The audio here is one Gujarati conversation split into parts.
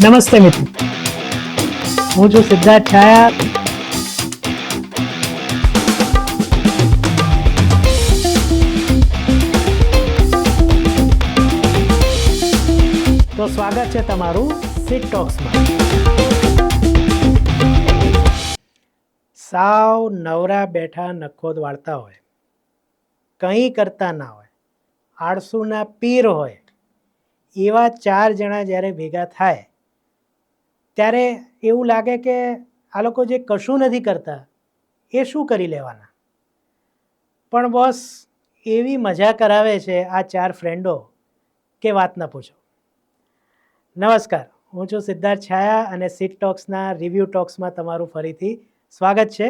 નમસ્તે મિત્રો હું છું સિદ્ધાર્થ છાયા તો સ્વાગત છે તમારું સિટ ટોક્સમાં સાવ નવરા બેઠા નખોદ વાળતા હોય કંઈ કરતા ના હોય આળસુના પીર હોય એવા ચાર જણા જ્યારે ભેગા થાય ત્યારે એવું લાગે કે આ લોકો જે કશું નથી કરતા, એ શું કરી લેવાના? પણ બોસ એવી મજા કરાવે છે આ ચાર ફ્રેન્ડો કે વાત ન પૂછો. નમસ્કાર, હું છું સિદ્ધાર્થ છાયા અને સીટ ટોક્સના રિવ્યૂ ટોક્સમાં તમારું ફરીથી સ્વાગત છે.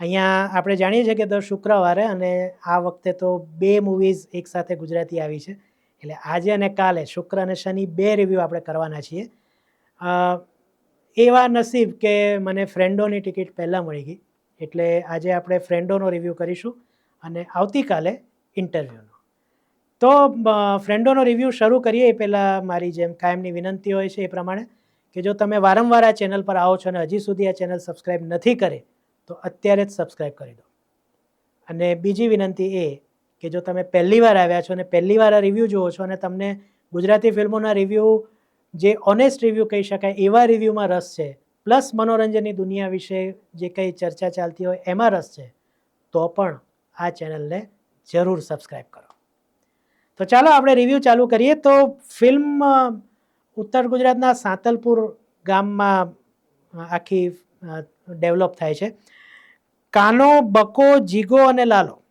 અહીંયા આપણે જાણીએ છીએ કે દર શુક્રવારે અને આ વખતે તો બે મૂવીઝ એકસાથે ગુજરાતી આવી છે. એટલે આજે અને કાલે, શુક્ર અને શનિ બે રિવ્યૂ આપણે કરવાના છીએ. એવા નસીબ કે મને ફ્રેન્ડોની ટિકિટ પહેલાં મળી ગઈ. એટલે આજે આપણે ફ્રેન્ડોનો રિવ્યૂ કરીશું અને આવતીકાલે ઇન્ટરવ્યૂનો તો ફ્રેન્ડોનો રિવ્યૂ શરૂ કરીએ એ પહેલાં મારી જેમ કાયમની વિનંતી હોય છે એ પ્રમાણે કે જો તમે વારંવાર આ ચેનલ પર આવો છો અને હજી સુધી આ ચેનલ સબસ્ક્રાઈબ નથી કરી, તો અત્યારે જ સબસ્ક્રાઈબ કરી દો. અને બીજી વિનંતી એ કે જો તમે પહેલી વાર આવ્યા છો અને પહેલી વાર આ રિવ્યૂ જુઓ છો અને તમને ગુજરાતી ફિલ્મોના રિવ્યૂ જે ઓનેસ્ટ રિવ્યૂ કહી શકાય, એવા રિવ્યૂમાં રસ છે. પ્લસ મનોરંજનની દુનિયા વિશે જે કંઈ ચર્ચા ચાલતી હોય, એમાં રસ છે. તો પણ આ ચેનલને જરૂર સબસ્ક્રાઈબ કરો. તો ચાલો આપણે રિવ્યૂ ચાલુ કરીએ. તો ફિલ્મ ઉત્તર ગુજરાતના સાંતલપુર ગામમાં આખી ડેવલપ થાય છે. કાનો, બકો, જીગો અને લાલો.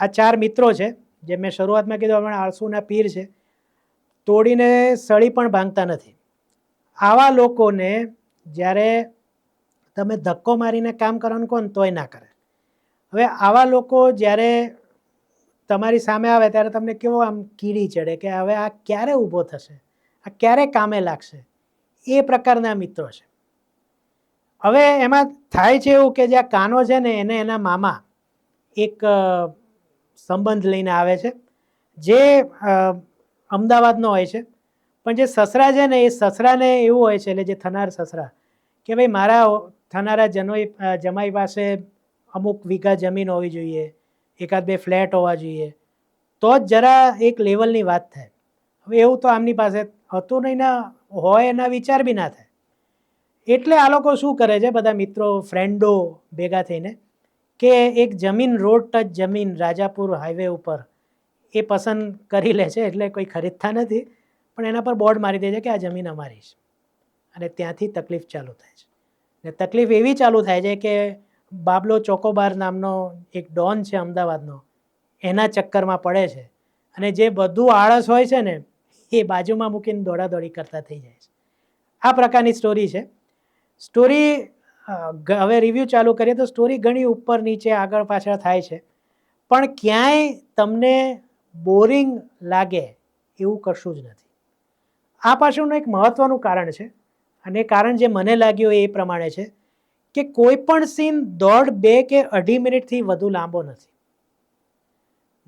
આ ચાર મિત્રો છે. જે મેં શરૂઆતમાં કીધું આપણે આળસુના પીર છે. તોડીને સળી પણ ભાંગતા નથી. આવા લોકોને જ્યારે તમે ધક્કો મારીને કામ કરવાનું કહો ને તોય ના કરે. હવે આવા લોકો જ્યારે તમારી સામે આવે ત્યારે તમને કેવો આમ કીડી ચડે કે હવે આ ક્યારે ઊભો થશે? આ ક્યારે કામે લાગશે? એ પ્રકારના મિત્રો છે. હવે એમાં થાય છે એવું કે જે આ કાનો છે ને એને એના મામા એક સંબંધ લઈને આવે છે. જે અમદાવાદનો હોય છે. પણ જે સસરા છે ને, એ સસરાને એવું હોય છે, એટલે જે થનાર સસરા, કે ભાઈ મારા થનારા જનોઈ જમાઈ પાસે અમુક વીઘા જમીન હોવી જોઈએ, એકાદ બે ફ્લેટ હોવા જોઈએ, તો જ જરા એક લેવલની વાત થાય. હવે એવું તો આમની પાસે હતું નહીં ના, હોય એના વિચાર બી ના થાય. એટલે આ લોકો શું કરે છે, બધા મિત્રો ફ્રેન્ડો ભેગા થઈને, કે એક જમીન, રોડ ટચ જમીન રાજાપુર હાઈવે ઉપર એ પસંદ કરી લે છે એટલે કોઈ ખરીદતા નથી. પણ એના પર બોર્ડ મારી દે છે કે આ જમીન અમારી છે. અને ત્યાંથી તકલીફ ચાલુ થાય છે. ને તકલીફ એવી ચાલુ થાય છે કે બાબલો ચોકોબાર નામનો એક ડોન છે અમદાવાદનો, એના ચક્કરમાં પડે છે. અને જે બધું આળસ હોય છે ને, એ બાજુમાં મૂકીને દોડાદોડી કરતા થઈ જાય છે. આ પ્રકારની સ્ટોરી છે. સ્ટોરી હવે રિવ્યૂ ચાલુ કરીએ તો સ્ટોરી ઘણી ઉપર નીચે આગળ પાછળ થાય છે. પણ ક્યાંય તમને બોરિંગ લાગે એવું કશું જ નથી. આ પાછળનું એક મહત્ત્વનું કારણ છે અને કારણ જે મને લાગ્યું એ પ્રમાણે છે કે કોઈ પણ સીન દોઢ, બે કે અઢી મિનિટથી વધુ લાંબો નથી.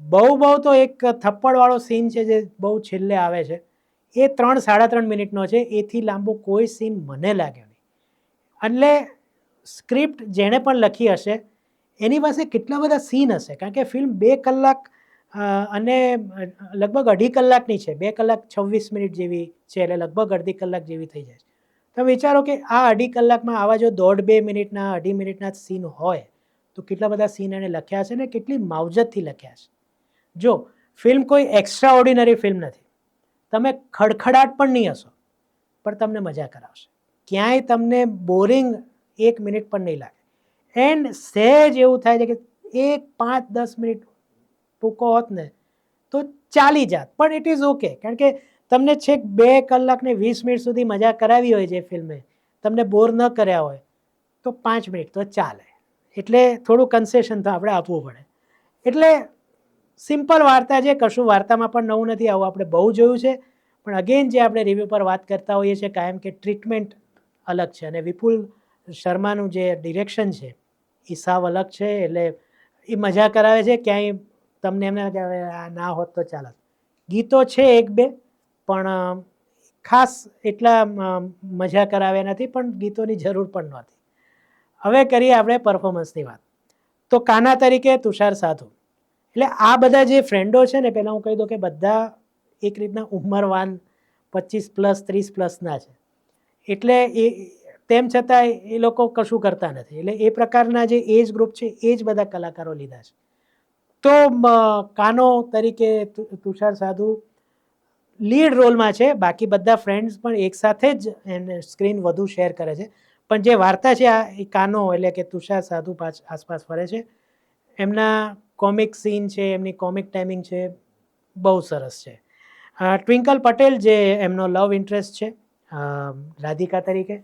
બહુ બહુ તો એક થપ્પડવાળો સીન છે જે બહુ છેલ્લે આવે છે. એ ત્રણ, સાડા ત્રણ મિનિટનો છે, એથી લાંબો કોઈ સીન મને લાગ્યો નહીં. એટલે સ્ક્રિપ્ટ જેણે પણ લખી હશે, એની પાસે કેટલા બધા સીન હશે? કારણ કે ફિલ્મ બે કલાક અને લગભગ અઢી કલાકની છે, બે કલાક છવ્વીસ મિનિટ જેવી છે, એટલે લગભગ અડધી કલાક જેવી થઈ જાય છે. તમે વિચારો કે આ અઢી કલાકમાં આવા જો દોઢ બે મિનિટના, અઢી મિનિટના સીન હોય, તો કેટલા બધા સીન એને લખ્યા છે ને કેટલી માવજતથી લખ્યા છે. જો, ફિલ્મ કોઈ એક્સ્ટ્રા ઓર્ડિનરી ફિલ્મ નથી. તમે ખડખડાટ પણ નહીં હશો, પણ તમને મજા કરાવશે. ક્યાંય તમને બોરિંગ એક મિનિટ પણ નહીં લાગે. એન્ડ સહેજ એવું થાય છે કે એક પાંચ દસ મિનિટ ટૂંકો હોત ને, તો ચાલી જાત. પણ ઇટ ઇઝ ઓકે કારણ કે તમને છેક બે કલાક ને વીસ મિનિટ સુધી મજા કરાવી હોય જે ફિલ્મે તમને બોર ન કર્યા હોય, તો પાંચ મિનિટ તો ચાલે. એટલે થોડું કન્સેશન તો આપણે આપવું પડે. એટલે સિમ્પલ વાર્તા છે, કશું વાર્તામાં પણ નવું નથી, આવું આપણે બહુ જોયું છે. પણ અગેન જે આપણે રિવ્યૂ પર વાત કરતા હોઈએ છીએ, કાયમ કે ટ્રીટમેન્ટ અલગ છે. અને વિપુલ શર્માનું જે ડિરેક્શન છે એ સાવ અલગ છે. એટલે એ મજા કરાવે છે, ક્યાંય તમને એમને ના "હવે આ ના હોત તો ચાલત. ગીતો છે એક બે, પણ ખાસ એટલા મજા કરાવ્યા નથી, પણ ગીતોની જરૂર પણ નહોતી. હવે કરીએ આપણે પરફોર્મન્સની વાત. તો કાના તરીકે તુષાર સાધુ. એટલે આ બધા જે ફ્રેન્ડો છે ને પહેલાં હું કહી દઉં કે બધા એક રીતના ઉંમરવાન પચીસ પ્લસ, ત્રીસ પ્લસના છે. એટલે એ, તેમ છતાં એ લોકો કશું કરતા નથી. એટલે એ પ્રકારના જે એજ ગ્રુપ છે, એ જ બધા કલાકારો લીધા છે. તો કાનો તરીકે તુષાર સાધુ લીડ રોલમાં છે. બાકી બધા ફ્રેન્ડ્સ પણ એકસાથે જ એને સ્ક્રીન વધુ શેર કરે છે. પણ જે વાર્તા છે, આ, એ કાનો એટલે કે તુષાર સાધુ પાછ, આસપાસ ફરે છે. એમના કોમિક સીન છે, એમની કોમિક ટાઈમિંગ છે, બહુ સરસ છે. ટ્વિંકલ પટેલ જે એમનો લવ ઇન્ટરેસ્ટ છે રાધિકા તરીકે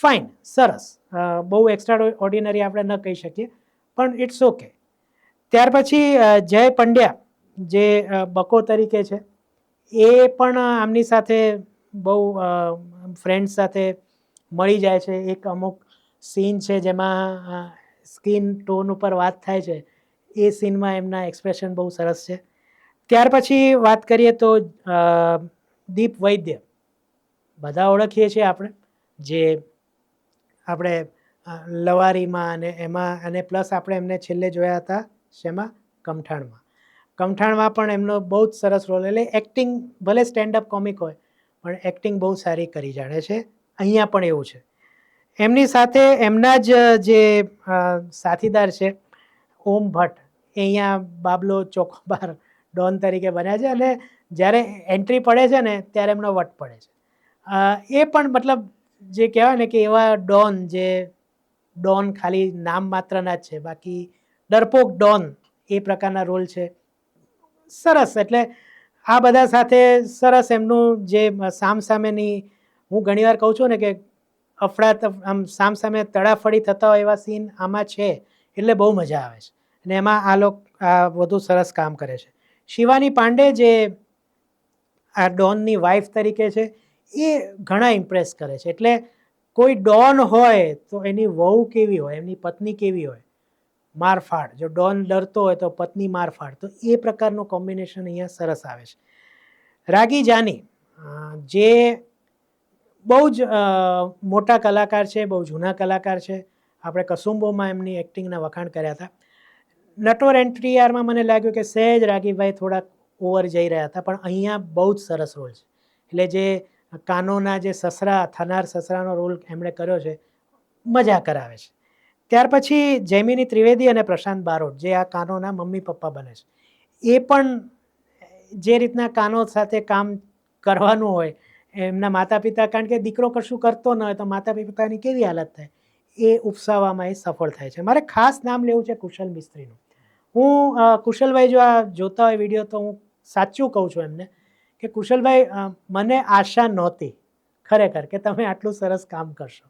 ફાઇન સરસ. બહુ એક્સ્ટ્રા ઓર્ડિનરી આપણે ન કહી શકીએ, પણ ઇટ્સ ઓકે ત્યાર પછી જય પંડ્યા, જે બકો તરીકે છે, એ પણ આમની સાથે બહુ ફ્રેન્ડ સાથે મળી જાય છે. એક અમુક સીન છે જેમાં સ્કિન ટોન ઉપર વાત થાય છે. એ સીનમાં એમના એક્સપ્રેશન બહુ સરસ છે. ત્યાર પછી વાત કરીએ તો દીપ વૈદ્ય. બધા ઓળખીએ છીએ આપણે, જે આપણે લવારીમાં અને એમાં અને પ્લસ આપણે એમને છેલ્લે જોયા હતા. શેમાં? કમઠાણમાં. કમઠાણમાં પણ એમનો બહુ જ સરસ રોલ એટલે એક્ટિંગ ભલે સ્ટેન્ડઅપ કોમિક હોય, પણ એક્ટિંગ બહુ સારી કરી જાણે છે. અહીંયા પણ એવું છે. એમની સાથે એમના જ, જે સાથીદાર છે, ઓમ ભટ્ટ, એ અહીંયા બાબલો ચોકોબાર ડોન તરીકે બન્યા છે અને જ્યારે એન્ટ્રી પડે છે ને, ત્યારે એમનો વટ પડે છે. એ પણ મતલબ જે કહેવાય ને કે એવા ડોન, જે ડોન ખાલી નામ માત્રના જ છે, બાકી ડરપોક ડોન એ પ્રકારના રોલ છે. સરસ, એટલે આ બધા સાથે સરસ એમનું જે સામસામેની હું ઘણીવાર કહું છું ને કે અફડા આમ સામસામે તડાફડી થતા હોય એવા સીન આમાં છે, એટલે બહુ મજા આવે છે. અને એમાં આ લોક, આ વધુ સરસ કામ કરે છે. શિવાની પાંડે જે આ ડોનની વાઇફ તરીકે છે, એ ઘણા ઇમ્પ્રેસ કરે છે. એટલે કોઈ ડોન હોય તો એની વહુ કેવી હોય, એમની પત્ની કેવી હોય મારફાડ, જો ડોન ડરતો હોય તો પત્ની મારફાડ, તો એ પ્રકારનું કોમ્બિનેશન અહીંયા સરસ આવે છે. રાગી જાની જે બહુ જ મોટા કલાકાર છે, બહુ જૂના કલાકાર છે. આપણે કસુંબોમાં એમની એક્ટિંગના વખાણ કર્યા હતા. નટવર એન્ટ્રીઆરમાં મને લાગ્યું કે સહેજ રાગીભાઈ થોડાક ઓવર જઈ રહ્યા હતા, પણ અહીંયા બહુ જ સરસ રોલ છે. એટલે જે કાનોના જે સસરા, થનાર સસરાનો રોલ એમણે કર્યો છે, મજા કરાવે છે. ત્યાર પછી જૈમિની ત્રિવેદી અને પ્રશાંત બારોટ, જે આ કાનોના મમ્મી પપ્પા બને છે. એ પણ જે રીતના કાનો સાથે કામ કરવાનું હોય, એમના માતા પિતા કારણ કે દીકરો કશું કરતો ન હોય, તો માતા પિતાની કેવી હાલત થાય? એ ઉપસાવવામાં એ સફળ થાય છે. મારે ખાસ નામ લેવું છે કુશલ મિસ્ત્રીનું. હું કુશલભાઈ જો આ જોતા હોય વીડિયો, તો હું સાચું કહું છું એમને કે કુશલભાઈ મને આશા નહોતી ખરેખર કે તમે આટલું સરસ કામ કરશો.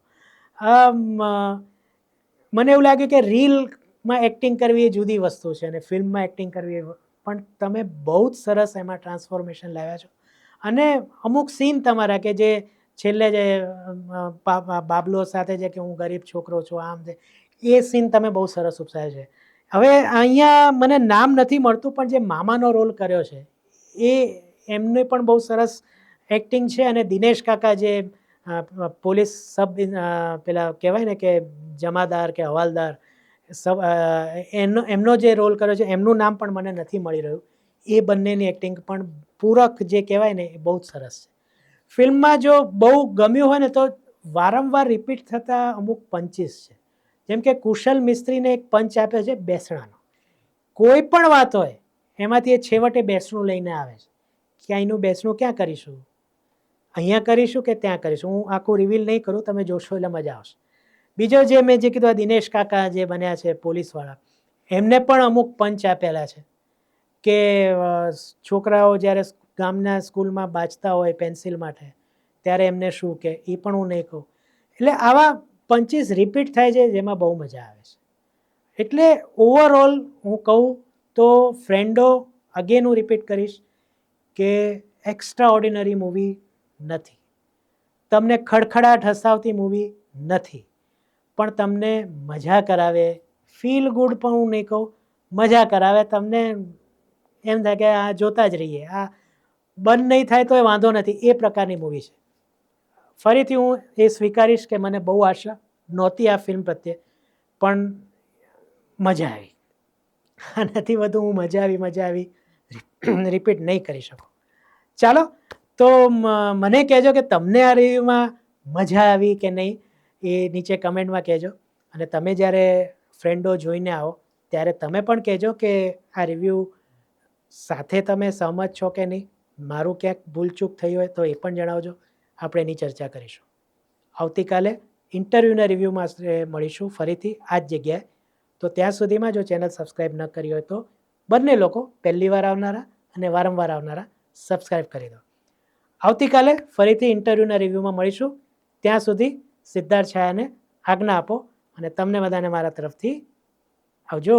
મને એવું લાગ્યું કે રીલમાં એક્ટિંગ કરવી એ જુદી વસ્તુ છે અને ફિલ્મમાં એક્ટિંગ કરવી એ પણ તમે બહુ જ સરસ એમાં ટ્રાન્સફોર્મેશન લાવ્યા છો. અને અમુક સીન તમારા કે જે છેલ્લે જે બાબલો સાથે જે કે હું ગરીબ છોકરો છું, આમ છે એ સીન તમે બહુ સરસ ઉપસાય છે. હવે અહીંયા મને નામ નથી મળતું, પણ જે મામાનો રોલ કર્યો છે, એ એમને પણ બહુ સરસ એક્ટિંગ છે અને દિનેશ કાકા જે પોલીસ સબ પેલા કહેવાય ને કે જમાદાર કે હવાલદાર, સબ એમનો એમનો જે રોલ કર્યો છે, એમનું નામ પણ મને નથી મળી રહ્યું. એ બંનેની એક્ટિંગ પણ પૂરક જે કહેવાય ને, એ બહુ જ સરસ છે. ફિલ્મમાં જો બહુ ગમ્યું હોય ને, તો વારંવાર રિપીટ થતા અમુક પંચીસ છે. જેમ કે કુશલ મિસ્ત્રીને એક પંચ આપે છે બેસણાનો. કોઈ પણ વાત હોય, એમાંથી એ છેવટે બેસણું લઈને આવે છે. કે અહીંનું બેસણું ક્યાં કરીશું? અહીંયા કરીશું કે ત્યાં કરીશું? હું આખું રિવીલ નહીં કરું, તમે જોશો એટલે મજા આવશે. બીજો જે મેં જે કીધું આ દિનેશ કાકા જે બન્યા છે પોલીસવાળા, એમને પણ અમુક પંચ આપેલા છે કે છોકરાઓ જ્યારે ગામના સ્કૂલમાં બાજતા હોય પેન્સિલ માટે, ત્યારે એમને શું કે એ પણ હું નહીં કહું. એટલે આવા પંચીસ રિપીટ થાય છે જેમાં બહુ મજા આવે છે. એટલે ઓવરઓલ હું કહું તો ફ્રેન્ડો અગેન હું રિપીટ કરીશ કે એક્સ્ટ્રા ઓર્ડિનરી મૂવી નથી. તમને ખડખડાટ હસાવતી મૂવી નથી. પણ તમને મજા કરાવે ફીલ ગુડ પણ હું નહીં કહું, મજા કરાવે. તમને એમ થાય કે આ જોતા જ રહીએ. આ બંધ નહીં થાય તો એ વાંધો નથી. એ પ્રકારની મૂવી છે. ફરીથી હું એ સ્વીકારીશ કે મને બહુ આશા નહોતી આ ફિલ્મ પ્રત્યે, પણ મજા આવી. આનાથી વધુ હું મજા આવી મજા આવી રિપીટ નહીં કરી શકું. ચાલો તો મને કહેજો કે તમને આ રિવ્યૂમાં મજા આવી કે નહીં એ નીચે કમેન્ટમાં કહેજો. અને તમે જ્યારે ફ્રેન્ડો જોઈને આવો, ત્યારે તમે પણ કહેજો કે આ રિવ્યૂ સાથે તમે સહમત છો કે નહીં. મારું ક્યાંક ભૂલચૂક થઈ હોય તો એ પણ જણાવજો. આપણે એની ચર્ચા કરીશું. આવતીકાલે ઇન્ટરવ્યૂના રિવ્યૂમાં મળીશું ફરીથી આ જ જગ્યાએ. તો ત્યાં સુધીમાં જો ચેનલ સબસ્ક્રાઈબ ન કરી હોય તો બંને લોકો પહેલી વાર આવનારા અને વારંવાર આવનારા સબસ્ક્રાઈબ કરી દો. આવતીકાલે ફરીથી ઇન્ટરવ્યૂના રિવ્યૂમાં મળીશું. ત્યાં સુધી સિદ્ધાર્થ છાયાને આજ્ઞા આપો અને તમને બધાને મારા તરફથી આવજો.